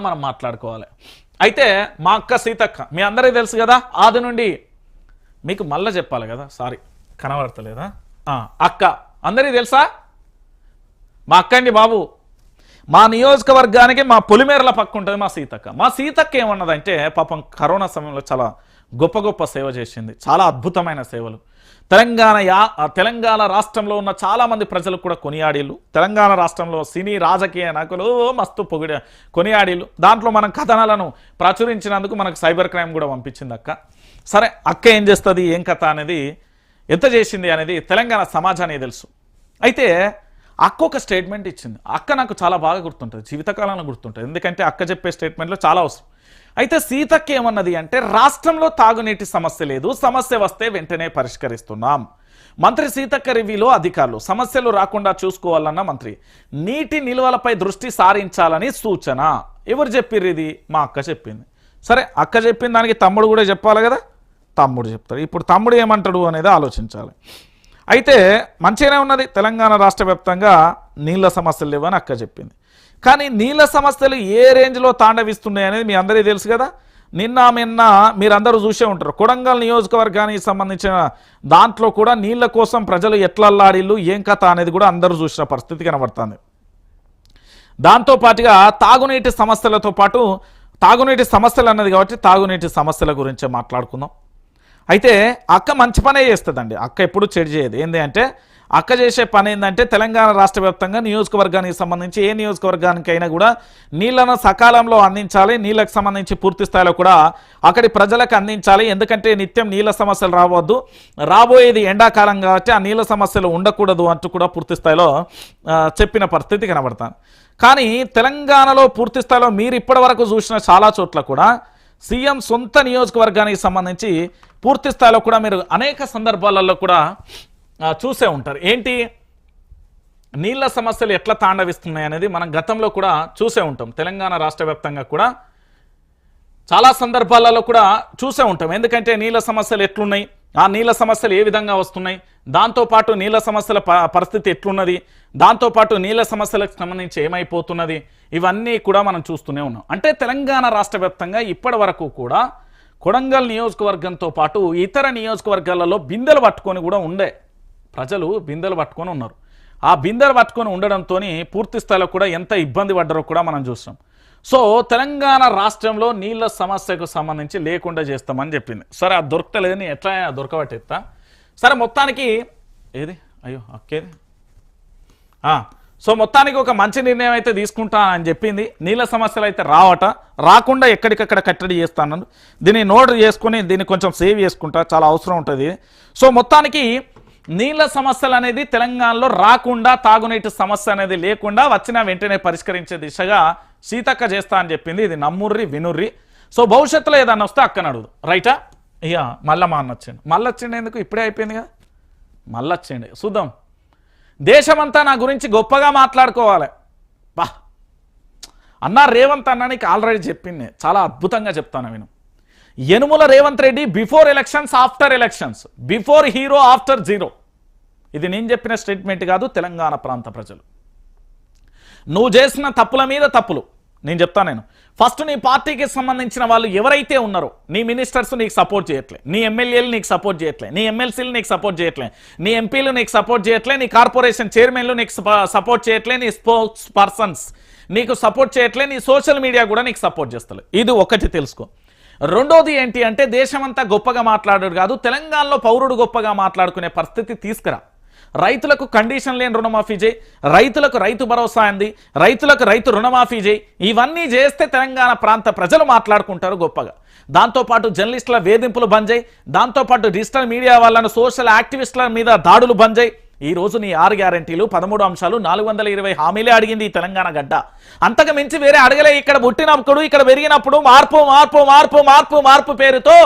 మనం మాట్లాడుకోవాలి. అయితే మా అక్క సీతక్క మీ అందరికీ తెలుసు కదా ఆది నుండి మీకు మళ్ళీ చెప్పాలి కదా సారీ కనబడతలేదా? ఆ, అక్క అందరికీ తెలుసా? మా అక్క అండి బాబు మా నియోజకవర్గానికి మా పొలిమేరల పక్క ఉంటుంది మా సీతక్క. మా సీతక్క ఏమన్నదంటే పాపం కరోనా సమయంలో చాలా గొప్ప గొప్ప సేవ చేసింది. చాలా అద్భుతమైన సేవలు. తెలంగాణ యా ఆ తెలంగాణ రాష్ట్రంలో ఉన్న చాలామంది ప్రజలు కూడా కొనియాడీలు తెలంగాణ రాష్ట్రంలో సినీ రాజకీయ నాయకులు మస్తు పొగిడ కొనియాడీలు దాంట్లో మనం కథనాలను ప్రచురించినందుకు మనకు సైబర్ క్రైమ్ కూడా పంపించింది అక్క. సరే అక్క ఏం చేస్తుంది ఏం కథ అనేది ఎంత చేసింది అనేది తెలంగాణ సమాజానికి తెలుసు. అయితే అక్క ఒక స్టేట్మెంట్ ఇచ్చింది. అక్క నాకు చాలా బాగా గుర్తుంటుంది జీవితకాలంలో గుర్తుంటుంది. ఎందుకంటే అక్క చెప్పే స్టేట్మెంట్లో చాలా అవసరం. అయితే సీతక్క ఏమన్నది అంటే రాష్ట్రంలో తాగునీటి సమస్య లేదు సమస్య వస్తే వెంటనే పరిష్కరిస్తున్నాం. మంత్రి సీతక్క రివ్యూలో అధికారులు సమస్యలు రాకుండా చూసుకోవాలన్న మంత్రి నీటి నిల్వలపై దృష్టి సారించాలని సూచన. ఎవరు చెప్పిర్రు ఇది? మా అక్క చెప్పింది. సరే అక్క చెప్పిన దానికి తమ్ముడు కూడా చెప్పాలి కదా? తమ్ముడు చెప్తాడు. ఇప్పుడు తమ్ముడు ఏమంటాడు అనేది ఆలోచించాలి. అయితే మంచిగానే ఉన్నది. తెలంగాణ రాష్ట్ర వ్యాప్తంగా నీళ్ళ సమస్యలు లేవని అక్క చెప్పింది. కానీ నీళ్ళ సమస్యలు ఏ రేంజ్లో తాండవిస్తున్నాయి అనేది మీ అందరికీ తెలుసు కదా. నిన్న నిన్న మీరందరూ చూసే ఉంటారు. కొడంగల్ నియోజకవర్గానికి సంబంధించిన దాంట్లో కూడా నీళ్ళ కోసం ప్రజలు ఎట్లల్లాడిల్లు ఏం కథ అనేది కూడా అందరూ చూసిన పరిస్థితి కనబడుతుంది. దాంతో పాటుగా తాగునీటి సమస్యలతో పాటు తాగునీటి సమస్యలు అన్నది కాబట్టి తాగునీటి సమస్యల గురించే మాట్లాడుకుందాం. అయితే అక్క మంచి పనే చేస్తుందండి. అక్క ఎప్పుడు చెడు చేయదు. ఏంటి అంటే అక్క చేసే పని ఏంటంటే తెలంగాణ రాష్ట్ర వ్యాప్తంగా నియోజకవర్గానికి సంబంధించి ఏ నియోజకవర్గానికైనా కూడా నీళ్ళను సకాలంలో అందించాలి నీళ్ళకు సంబంధించి పూర్తి స్థాయిలో కూడా అక్కడి ప్రజలకు అందించాలి. ఎందుకంటే నిత్యం నీళ్ళ సమస్యలు రావద్దు. రాబోయేది ఎండాకాలం కాబట్టి ఆ నీళ్ళ సమస్యలు ఉండకూడదు అంటూ కూడా పూర్తి స్థాయిలో చెప్పిన పరిస్థితి కనబడతాను. కానీ తెలంగాణలో పూర్తి స్థాయిలో మీరు ఇప్పటి వరకు చూసిన చాలా చోట్ల కూడా సీఎం సొంత నియోజకవర్గానికి సంబంధించి పూర్తి స్థాయిలో కూడా మీరు అనేక సందర్భాలలో కూడా చూసే ఉంటారు. ఏంటి? నీళ్ళ సమస్యలు ఎట్లా తాండవిస్తున్నాయి అనేది మనం గతంలో కూడా చూసే ఉంటాం. తెలంగాణ రాష్ట్ర వ్యాప్తంగా కూడా చాలా సందర్భాలలో కూడా చూసే ఉంటాం. ఎందుకంటే నీళ్ళ సమస్యలు ఎట్లున్నాయి? ఆ నీళ్ళ సమస్యలు ఏ విధంగా వస్తున్నాయి? దాంతోపాటు నీళ్ళ సమస్యల పరిస్థితి ఎట్లున్నది? దాంతోపాటు నీళ్ళ సమస్యలకు సంబంధించి ఏమైపోతున్నది? ఇవన్నీ కూడా మనం చూస్తూనే ఉన్నాం. అంటే తెలంగాణ రాష్ట్ర వ్యాప్తంగా ఇప్పటి వరకు కూడా కొడంగల్ నియోజకవర్గంతో పాటు ఇతర నియోజకవర్గాలలో బిందెలు పట్టుకొని కూడా ఉండే ప్రజలు బిందెలు పట్టుకొని ఉన్నారు. ఆ బిందెలు పట్టుకొని ఉండడంతో పూర్తి స్థాయిలో కూడా ఎంత ఇబ్బంది పడ్డారో కూడా మనం చూస్తాం. సో తెలంగాణ రాష్ట్రంలో నీళ్ళ సమస్యకు సంబంధించి లేకుండా చేస్తామని చెప్పింది. సరే అది దొరకలేదని ఎట్లా దొరకబట్టేస్తా? సరే మొత్తానికి ఏది? అయ్యో అక్కేది? సో మొత్తానికి ఒక మంచి నిర్ణయం అయితే తీసుకుంటా అని చెప్పింది. నీళ్ళ సమస్యలు అయితే రావట. రాకుండా ఎక్కడికక్కడ కట్టడి చేస్తాను దీన్ని నోట్ చేసుకుని దీన్ని కొంచెం సేవ్ చేసుకుంటా. చాలా అవసరం ఉంటుంది. సో మొత్తానికి నీళ్ళ సమస్యలు అనేది తెలంగాణలో రాకుండా తాగునీటి సమస్య అనేది లేకుండా వచ్చిన వెంటనే పరిష్కరించే దిశగా సీతక్క చేస్తా అని చెప్పింది. ఇది నమ్ముర్రి వినుర్రి. సో భవిష్యత్తులో ఏదన్నా వస్తే అక్కని అడుగుదు. రైటా? ఇక మళ్ళా మా అన్న వచ్చిండు. మళ్ళీ వచ్చిండు ఎందుకు? ఇప్పుడే అయిపోయింది కదా. మళ్ళీ వచ్చిండు. చూద్దాం. దేశమంతా నా గురించి గొప్పగా మాట్లాడుకోవాలి. బా. అన్న రేవంత్ అన్న నీకు ఆల్రెడీ చెప్పింది. చాలా అద్భుతంగా చెప్తాను విను Anumula Revanth Reddy before elections after elections. Before hero after zero. ఇది నేను చెప్పిన స్టేట్మెంట్ కాదు తెలంగాణ ప్రాంత ప్రజలు. నువ్వు చేసిన తప్పుల మీద తప్పులు. నేను చెప్తా నేను. ఫస్ట్ నీ పార్టీకి సంబంధించిన వాళ్ళు ఎవరైతే ఉన్నారో నీ మినిస్టర్స్ నీకు సపోర్ట్ చేయట్లే నీ ఎమ్మెల్యేలు నీకు సపోర్ట్ చేయట్లే నీ ఎమ్మెల్సీలు నీకు సపోర్ట్ చేయట్లే నీ ఎంపీలు నీకు సపోర్ట్ చేయట్లే నీ కార్పొరేషన్ చైర్మన్లు నీకు సపోర్ట్ చేయట్లే నీ స్పోక్స్ పర్సన్స్ నీకు సపోర్ట్ చేయట్లే నీ సోషల్ మీడియా కూడా నీకు సపోర్ట్ చేస్తలే. ఇది ఒకటి తెలుసుకో. రెండోది ఏంటి అంటే దేశమంతా గొప్పగా మాట్లాడాడు కాదు తెలంగాణలో పౌరుడు గొప్పగా మాట్లాడుకునే పరిస్థితి తీసుకురా. రైతులకు కండిషన్ లేని రుణమాఫీ చేయి. రైతులకు రైతు భరోసా అంది. రైతులకు రైతు రుణమాఫీ చేయి. ఇవన్నీ చేస్తే తెలంగాణ ప్రాంత ప్రజలు మాట్లాడుకుంటారు గొప్పగా. దాంతోపాటు జర్నలిస్టుల వేధింపులు బంద్ చేయి. దాంతోపాటు డిజిటల్ మీడియా వాళ్ళను సోషల్ యాక్టివిస్టుల మీద దాడులు బంద్ చేయి. ఈ రోజు నీ ఆరు గ్యారంటీలు పదమూడు అంశాలు నాలుగు వందల ఇరవై హామీలే అడిగింది ఈ తెలంగాణ గడ్డ. అంతకు మించి వేరే అడగలే. ఇక్కడ పుట్టినప్పుడు ఇక్కడ పెరిగినప్పుడు మార్పు మార్పు మార్పు మార్పు మార్పు పేరుతో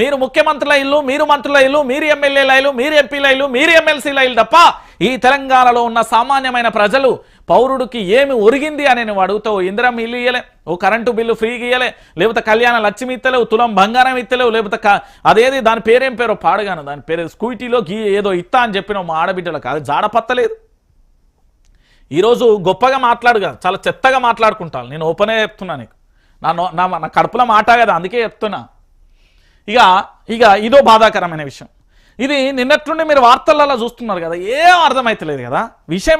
మీరు ముఖ్యమంత్రుల ఇల్లు మీరు మంత్రుల ఇల్లు మీరు ఎమ్మెల్యేల ఇల్లు మీరు ఎంపీల ఇల్లు మీరు ఎమ్మెల్సీల ఇల్లు తప్ప ఈ తెలంగాణలో ఉన్న సామాన్యమైన ప్రజలు పౌరుడికి ఏమి ఒరిగింది అని నువ్వు అడుగుతావు? ఇందిరం ఇల్లు ఇయ్యలే. ఓ కరెంటు బిల్లు ఫ్రీగా ఇయ్యలే. లేకపోతే కళ్యాణ లక్ష్మి ఇత్తలేవు తులం బంగారం ఇత్తలేవు లేకపోతే అదేది? దాని పేరేం పేరో పాడగాను దాని పేరు స్కూటీలో గీ ఏదో ఇత్తా అని చెప్పిన మా ఆడబిడ్డలకు. అది జాడపత్తలేదు ఈరోజు గొప్పగా మాట్లాడు కదా చాలా చెత్తగా మాట్లాడుకుంటాను. నేను ఓపెనే చెప్తున్నా నీకు. నా నా నా కడుపులో మాట కదా అందుకే చెప్తున్నా. ఇక ఇక ఇదో బాధాకరమైన విషయం. ఇది నిన్నట్టుండి మీరు వార్తలలో చూస్తున్నారు కదా ఏం అర్థమైతలేదు కదా? విషయం